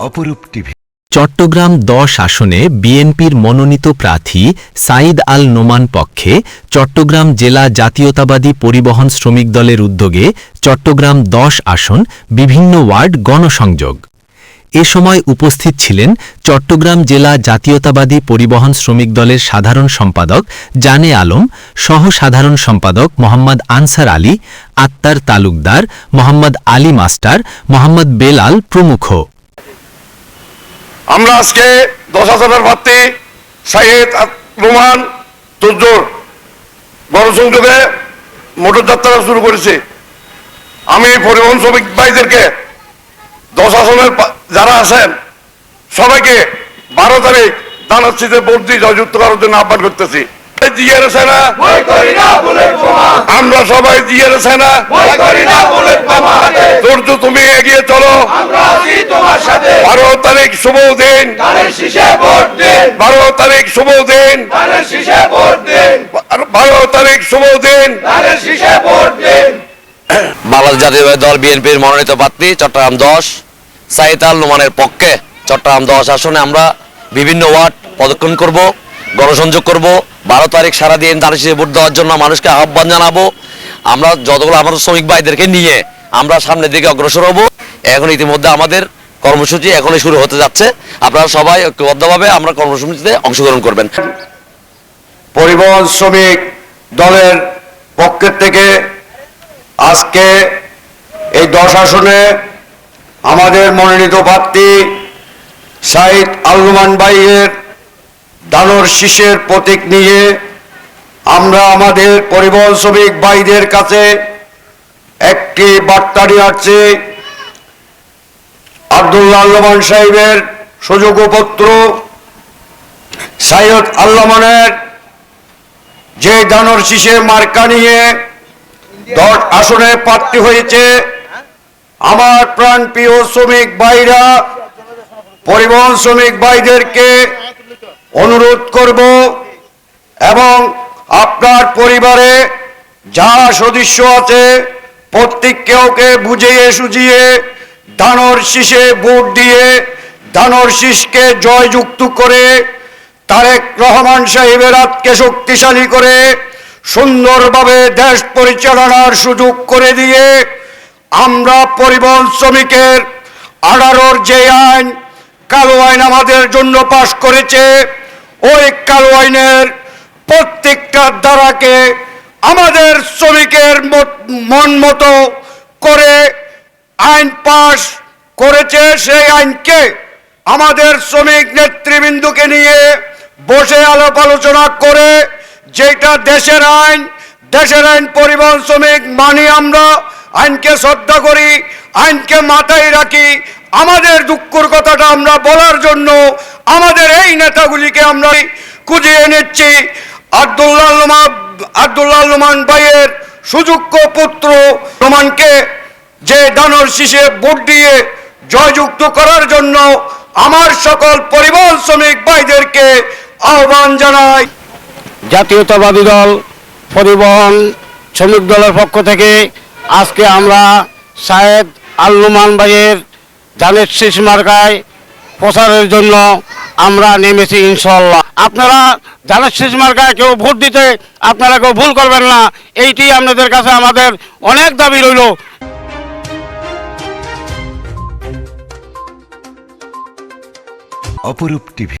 অপরূপ টিভি। চট্টগ্রাম দশ আসনে বিএনপির মনোনীত প্রার্থী সাঈদ আল নোমান পক্ষে চট্টগ্রাম জেলা জাতীয়তাবাদী পরিবহন শ্রমিক দলের উদ্যোগে চট্টগ্রাম দশ আসন বিভিন্ন ওয়ার্ড গণসংযোগ। এ সময় উপস্থিত ছিলেন চট্টগ্রাম জেলা জাতীয়তাবাদী পরিবহন শ্রমিক দলের সাধারণ সম্পাদক জানে আলম সহ সাধারণ সম্পাদক মোহাম্মদ আনসার আলী আত্মার তালুকদার মোহাম্মদ আলী মাস্টার, মোহাম্মদ বেলাল প্রমুখ। আমরা আজকে দশ হাজারের প্রার্থী সাইদ রোমান তুজোর গণসংযোগে মোটর যাত্রা শুরু করেছি। আমি পরিবহন শ্রমিক ভাইদেরকে দশ আসনের যারা আছেন সবাইকে বারো তারিখ দানাচ্ছিতে ভোট দিয়ে জয়যুক্ত করার জন্য আহ্বান করতেছি। জিয়ার সেনা আমরা সবাই জিয়ার সেনা ধৈর্য তুমি এগিয়ে চলো। বারো তারিখ শুভ দিন। বারো তারিখ শুভ দিন। বারো তারিখ শুভ দিন। বাংলাদেশ জাতীয় দল বিএনপির মনোনীত প্রার্থী চট্টগ্রাম দশ সাইদ আল নোমানের পক্ষে চট্টগ্রাম দশ আসনে আমরা বিভিন্ন ওয়ার্ড প্রদক্ষিণ করব গণসংযোগ করব। বারো তারিখ সারাদিন তার শেষে ভোট দেওয়ার জন্য মানুষকে আহ্বান জানাব। আমরা যতগুলো আমাদের শ্রমিক ভাইদেরকে নিয়ে আমরা সামনের দিকে অগ্রসর হব। এখন ইতিমধ্যে আমাদের কর্মসূচি এখনই শুরু হতে যাচ্ছে। আপনারা সবাই ঐক্যবদ্ধভাবে আমরা কর্মসূচিতে অংশগ্রহণ করবেন। পরিবহন শ্রমিক দলের পক্ষের থেকে আজকে এই দশ আসনে আমাদের মনোনীত প্রার্থী সাইদ আলমান ভাইয়ের দানর শীষের প্রতীক নিয়ে আমরা আমাদের পরিবহন শ্রমিক ভাইদের কাছে একটি বার্তা নিয়ে আসছি। আব্দুল্লাহ আল্লমান সাহেবের পত্র সাইয়দ যে দানর মার্কা নিয়ে দশ আসনে প্রার্থী হয়েছে। আমার প্রাণ প্রিয় শ্রমিক ভাইরা, পরিবহন শ্রমিক ভাইদেরকে অনুরোধ করব এবং আপনার পরিবারে যা সদস্য আছে, প্রত্যেককেওকে বুঝিয়ে সুঝিয়ে দানর শীষে ভোট দিয়ে দানর শীষকে জয়যুক্ত করে তারেক রহমান সাহেবের হাতকে শক্তিশালী করে সুন্দরভাবে দেশ পরিচালনার সুযোগ করে দিয়ে আমরা পরিবহন শ্রমিকের আড়ারোর যে আইন, কালো আইন আমাদের জন্য পাশ করেছে, ওই কালো আইনের প্রত্যেকটা ধারাকে আমাদের শ্রমিকের মন মতো করে আইন পাশ করেছে সেই আইনকে। আমাদের শ্রমিক নেতৃবৃন্দকে নিয়ে বসে আলাপ আলোচনা করে যেটা দেশের আইন দেশের আইন পরিবহন শ্রমিক মানি আমরা, আইনকে শ্রদ্ধা করি, আইনকে মাথায় রাখি, আমাদের দুঃখর কথাটা আমরা বলার জন্য আমাদের এই নেতাগুলিকে আমরা খুঁজে এনেছি। আব্দুল্লাহ আব্দুল্লাহ লোমান ভাইয়ের সুযোগ্য পুত্র রোমানকে যে দানর শীষে ভোট দিয়ে জয়যুক্ত করার জন্য আমার সকল পরিবহন শ্রমিক ভাইদেরকে আহ্বান জানাই। জাতীয়তাবাদী দল, পরিবহন শ্রমিক দলের পক্ষ থেকে আজকে আমরা সাহেদ আল্লুমান ভাইয়ের ধানের শেষ মার্কায় প্রচারের জন্য আমরা নেমেছি ইনশাল্লাহ আপনারা ধানের শেষ মার্কায় কেউ ভোট দিতে আপনারা কেউ ভুল করবেন না, এইটি আপনাদের কাছে আমাদের অনেক দাবি রইল। অপরূপ টিভি।